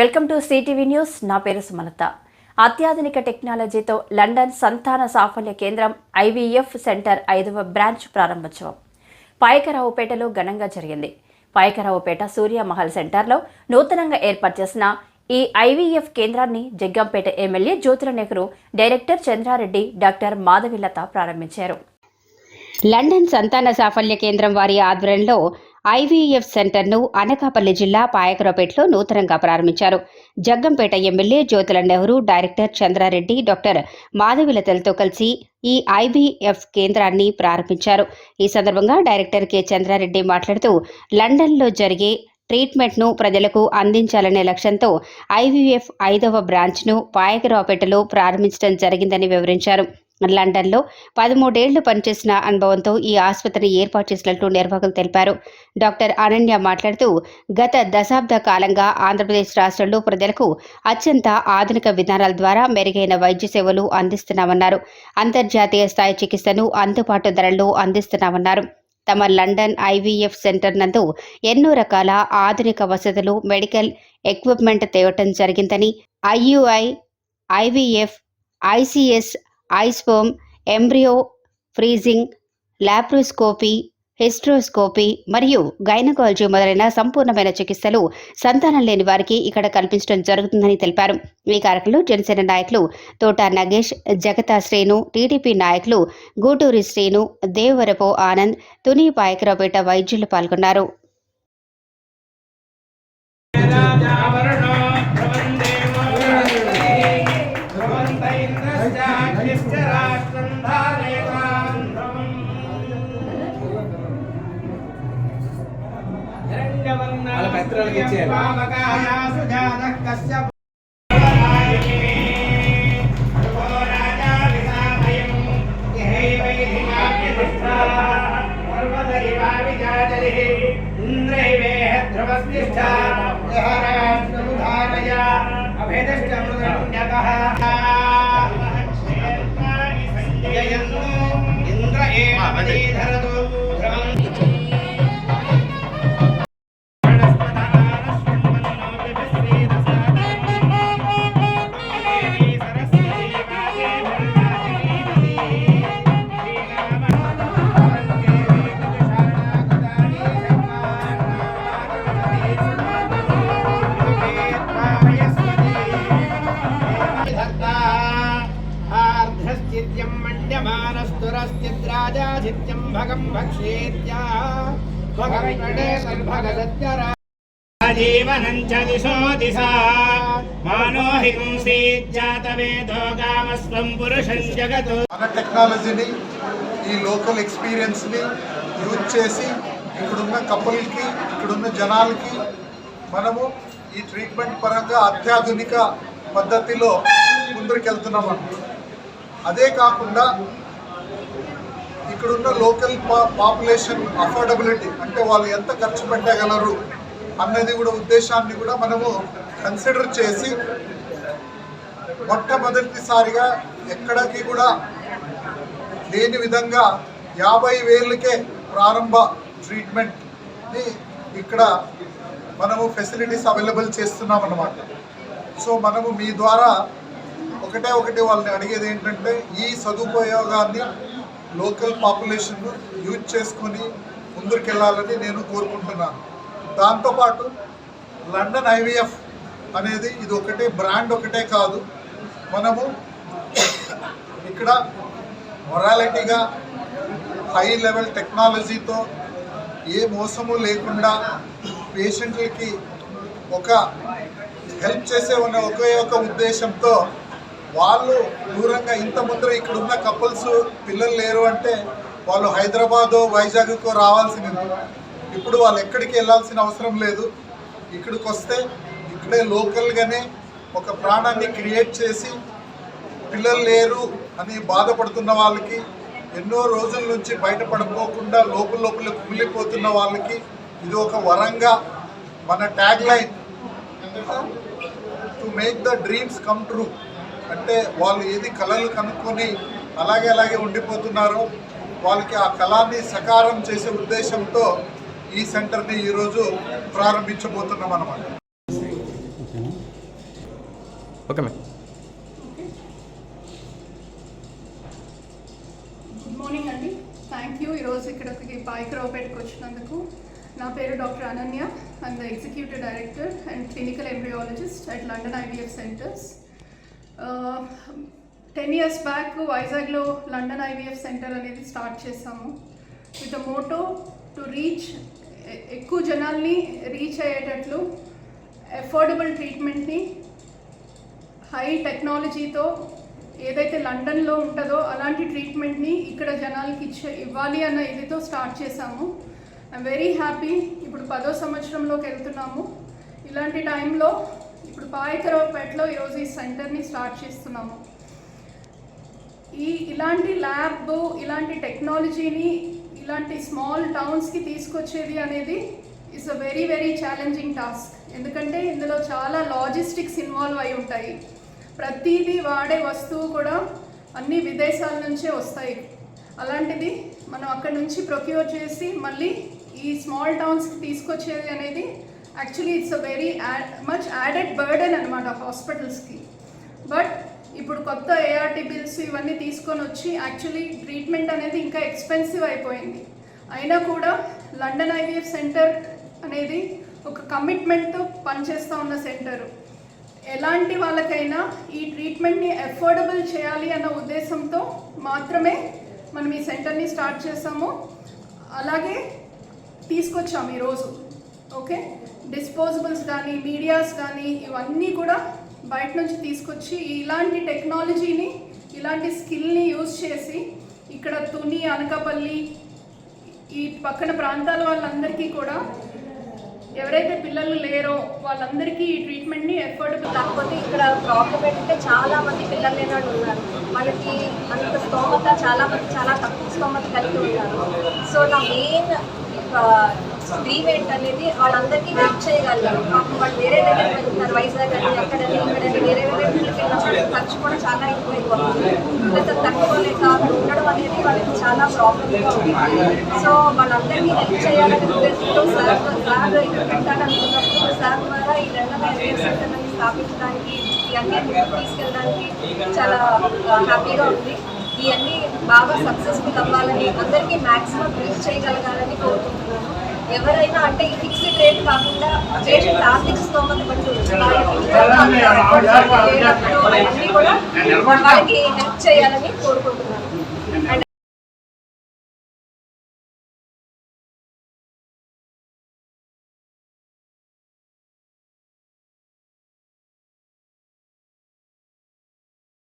Welcome to CTV news. నా పేరు సుమలత. అత్యాధునిక టెక్నాలజీతో లండన్ సంతాన సాఫల్య కేంద్రం ఐవీఎఫ్ సెంటర్ ఐదవ బ్రాంచ్ ప్రారంభోత్సవం. పాయకరావుపేటలో ఘనంగా జరిగింది. పాయకరావుపేట సూర్యమహల్ సెంటర్లో నూతనంగా ఏర్పాటు చేసిన ఈ ఐవీఎఫ్ కేంద్రాన్ని Jaggampeta MLA Jyothula Nehru director Chandrareddy doctor Madhavilatha ప్రారంభించారు. లండన్ సంతాన సాఫల్య కేంద్రం వారి ఆధ్వర్యంలో ఐవీఎఫ్ సెంటర్ను అనకాపల్లి జిల్లా పాయకరావుపేటలో నూతనంగా ప్రారంభించారు. Jaggampeta MLA Jyothula Nehru director Chandrareddy doctor మాధవిలతలతో కలిసి ఈ ఐవీఎఫ్ కేంద్రాన్ని ప్రారంభించారు. ఈ సందర్భంగా డైరెక్టర్ కె. చంద్రారెడ్డి మాట్లాడుతూ లండన్లో జరిగే ట్రీట్మెంట్ను ప్రజలకు అందించాలనే లక్ష్యంతో ఐవీఎఫ్ ఐదవ బ్రాంచ్ను పాయకరావుపేటలో ప్రారంభించడం జరిగిందని వివరించారు. లండన్లో పదమూడేళ్ళు పనిచేసిన అనుభవంతో ఈ ఆసుపత్రిని ఏర్పాటు చేసినట్లు నిర్వాహకులు తెలిపారు. డాక్టర్ అనన్య మాట్లాడుతూ గత దశాబ్ద కాలంగా ఆంధ్రప్రదేశ్ రాష్ట్రంలో ప్రజలకు అత్యంత ఆధునిక విధానాల ద్వారా మెరుగైన వైద్య సేవలు అందిస్తున్నామన్నారు. అంతర్జాతీయ స్థాయి చికిత్సను అందుబాటు ధరల్లో అందిస్తున్నామన్నారు. తమ లండన్ ఐవీఎఫ్ సెంటర్ నందు ఎన్నో రకాల ఆధునిక వసతులు మెడికల్ ఎక్విప్మెంట్ తేవటం జరిగిందని ఐయుఐ ఐవీఎఫ్ ఐసిఎస్ ఐస్పోమ్ ఎంబ్రియో ఫ్రీజింగ్ లాప్రోస్కోపీ హిస్ట్రోస్కోపీ మరియు గైనకాలజీ మొదలైన సంపూర్ణమైన చికిత్సలు సంతానం లేని వారికి ఇక్కడ కల్పించడం జరుగుతుందని తెలిపారు. ఈ కార్యక్రమంలో జనసేన నాయకులు తోట నగేష్ జగతా శ్రీను టీడీపీ నాయకులు గూటూరి శ్రీను దేవరపు ఆనంద్ తుని పాయకరావుపేట వైద్యులు పాల్గొన్నారు. వాళ్ళ పెత్తనాలకి ఇచ్చేయాలి. పావకాయాసు జాతः కశ్యప ధ్రువో భగవే సద్భగసత్యరా జీవనం చ దిశో దిశా మానో హింసీజ్జాతవేదో గామస్వం పురుషం జగతు మన టెక్నాలజీని ఈ లోకల్ ఎక్స్పీరియన్స్ని యూజ్ చేసి ఇక్కడున్న కపుల్కి ఇక్కడున్న జనాలకి మనము ఈ ట్రీట్మెంట్ పరంగా అత్యాధునిక పద్ధతిలో ముందరికెళ్తున్నాం అన్నమాట. అదే కాకుండా ఇక్కడున్న లోకల్ పా పాపులేషన్ అఫోర్డబిలిటీ అంటే వాళ్ళు ఎంత ఖర్చు పెట్టగలరు అన్నది కూడా ఉద్దేశాన్ని కూడా మనము కన్సిడర్ చేసి మొట్టమొదటిసారిగా ఎక్కడికి కూడా లేని విధంగా యాభై వేలకే ప్రారంభ ట్రీట్మెంట్ని ఇక్కడ మనము ఫెసిలిటీస్ అవైలబుల్ చేస్తున్నాం అన్నమాట సో మనము మీ ద్వారా ఒకటే ఒకటి వాళ్ళని అడిగేది ఏంటంటే ఈ సదుపయోగాన్ని లోకల్ పాపులేషన్ యూజ్ చేసుకొని ముందుకెళ్ళాలని నేను కోరుకుంటున్నాను. దాంతోపాటు లండన్ ఐవీఎఫ్ అనేది ఇది ఒకటే బ్రాండ్ ఒకటే కాదు. మనము ఇక్కడ మొరాలిటీగా హై లెవెల్ టెక్నాలజీతో ఏ మోసము లేకుండా పేషెంట్లకి ఒక హెల్ప్ చేసే ఉన్న ఒకే ఒక ఉద్దేశంతో వాళ్ళు దూరంగా ఇంత ముందర ఇక్కడ ఉన్న కపుల్స్ పిల్లలు లేరు అంటే వాళ్ళు హైదరాబాదు వైజాగ్కు రావాల్సింది ఇప్పుడు వాళ్ళు ఎక్కడికి వెళ్ళాల్సిన అవసరం లేదు. ఇక్కడికి వస్తే ఇక్కడే లోకల్గానే ఒక ప్రాణాన్ని క్రియేట్ చేసి పిల్లలు లేరు అని బాధపడుతున్న వాళ్ళకి ఎన్నో రోజుల నుంచి బయటపడిపోకుండా లోపల లోపల కుమిలిపోతున్న వాళ్ళకి ఇది ఒక వరంగా మన tag line to make the dreams come true అంటే వాళ్ళు ఏది కళలు కనుక్కొని అలాగే అలాగే ఉండిపోతున్నారో. వాళ్ళకి ఆ కళాన్ని సకారం చేసే ఉద్దేశంతో ఈ సెంటర్ని ఈరోజు ప్రారంభించబోతున్నాం అన్నమాట. Okay ma'am. గుడ్ మార్నింగ్ అండి. థ్యాంక్ యూ ఈరోజు ఇక్కడికి పాయకరావుపేటకు వచ్చినందుకు నా పేరు doctor Ananya. And the executive director and clinical embryologist at London IVF centres ten years back వైజాగ్లో లండన్ ఐవీఎఫ్ సెంటర్ అనేది స్టార్ట్ చేసాము విత్ మోటో టు రీచ్ ఎక్కువ జనాల్ని రీచ్ అయ్యేటట్లు అఫోర్డబుల్ ట్రీట్మెంట్ని హై టెక్నాలజీతో ఏదైతే లండన్లో ఉంటుందో అలాంటి ట్రీట్మెంట్ని ఇక్కడ జనాలకి ఇచ్చే ఇవ్వాలి అన్న ఇదితో స్టార్ట్ చేశాము. ఐమ్ వెరీ హ్యాపీ ఇప్పుడు పదో సంవత్సరంలోకి వెళ్తున్నాము. ఇలాంటి టైంలో ఇప్పుడు పాయకరావుపేటలో ఈరోజు ఈ సెంటర్ని స్టార్ట్ చేస్తున్నాము. ఈ ఇలాంటి ల్యాబ్ ఇలాంటి టెక్నాలజీని ఇలాంటి స్మాల్ టౌన్స్కి తీసుకొచ్చేది అనేది it's a very very challenging task ఎందుకంటే ఇందులో చాలా లాజిస్టిక్స్ ఇన్వాల్వ్ అయి ఉంటాయి. ప్రతిదీ వాడే వస్తువు కూడా అన్ని విదేశాల నుంచే వస్తాయి. అలాంటిది మనం అక్కడి నుంచి ప్రొక్యూర్ చేసి మళ్ళీ ఈ స్మాల్ టౌన్స్కి తీసుకొచ్చేది అనేది actually it's a very much added burden అనమాట హాస్పిటల్స్కి బట్ ఇప్పుడు కొత్త ఏఆర్టీ బిల్స్ ఇవన్నీ తీసుకొని వచ్చి యాక్చువల్లీ ట్రీట్మెంట్ అనేది ఇంకా ఎక్స్పెన్సివ్ అయిపోయింది. అయినా కూడా లండన్ ఐవీఎఫ్ సెంటర్ అనేది ఒక కమిట్మెంట్తో పనిచేస్తూ ఉన్న సెంటరు ఎలాంటి వాళ్ళకైనా ఈ ట్రీట్మెంట్ని అఫోర్డబుల్ చేయాలి అన్న ఉద్దేశంతో మాత్రమే మనం ఈ సెంటర్ని స్టార్ట్ చేసాము. అలాగే తీసుకొచ్చాము ఈరోజు. ఓకే డిస్పోజబుల్స్ కానీ మీడియాస్ కానీ ఇవన్నీ కూడా బయట నుంచి తీసుకొచ్చి ఇలాంటి టెక్నాలజీని ఇలాంటి స్కిల్ని యూజ్ చేసి ఇక్కడ తుని అనకాపల్లి ఈ పక్కన ప్రాంతాల వాళ్ళందరికీ కూడా ఎవరైతే పిల్లలు లేరో వాళ్ళందరికీ ఈ ట్రీట్మెంట్ని ఎఫర్డబుల్ కాకపోతే ఇక్కడ ప్రాబ్లం ఏంటంటే చాలా మంది పిల్లలు లేని ఉన్నారు. వాళ్ళకి అంత స్తోమత చాలా మంది చాలా తక్కువ స్తోమత కలిగి ఉన్నారు. సో నా మెయిన్ డ్రీమ్ ఏంటనేది వాళ్ళందరికీ హెల్ప్ చేయగలిగారు పాపం వాళ్ళు వేరే దగ్గర వెళ్తున్నారు వైజాగ్ అని అక్కడని ఇక్కడని వేరే వేరే వెళ్ళినప్పుడు ఖర్చు కూడా చాలా ఎక్కువైపోతుంది. ప్లస్ అది తట్టుకోలేక అక్కడ ఉండడం అనేది వాళ్ళకి చాలా ప్రాబ్లమ్గా ఉంటుంది సో వాళ్ళందరికీ హెల్ప్ చేయాలని ఉద్దేశంతో సార్ సార్ ఇక్కడ పెట్టాలనుకున్నప్పుడు సార్ ద్వారా ఈ రెండు సెంటర్ని స్థాపించడానికి ఇవన్నీ ముందుకు తీసుకెళ్ళడానికి చాలా హ్యాపీగా ఉంది. ఇవన్నీ బాగా సక్సెస్ఫుల్ అవ్వాలని అందరికీ మ్యాక్సిమం రీచ్ చేయగలగాలని కోరుకుంటున్నాను. ఎవరైనా అంటే ఈ ఫిక్స్డ్ రేట్ కాకుండా ఆర్థిక స్తోమత వాళ్ళకి అన్నీ కూడా వాళ్ళకి హెల్ప్ చేయాలని కోరుకుంటున్నాను.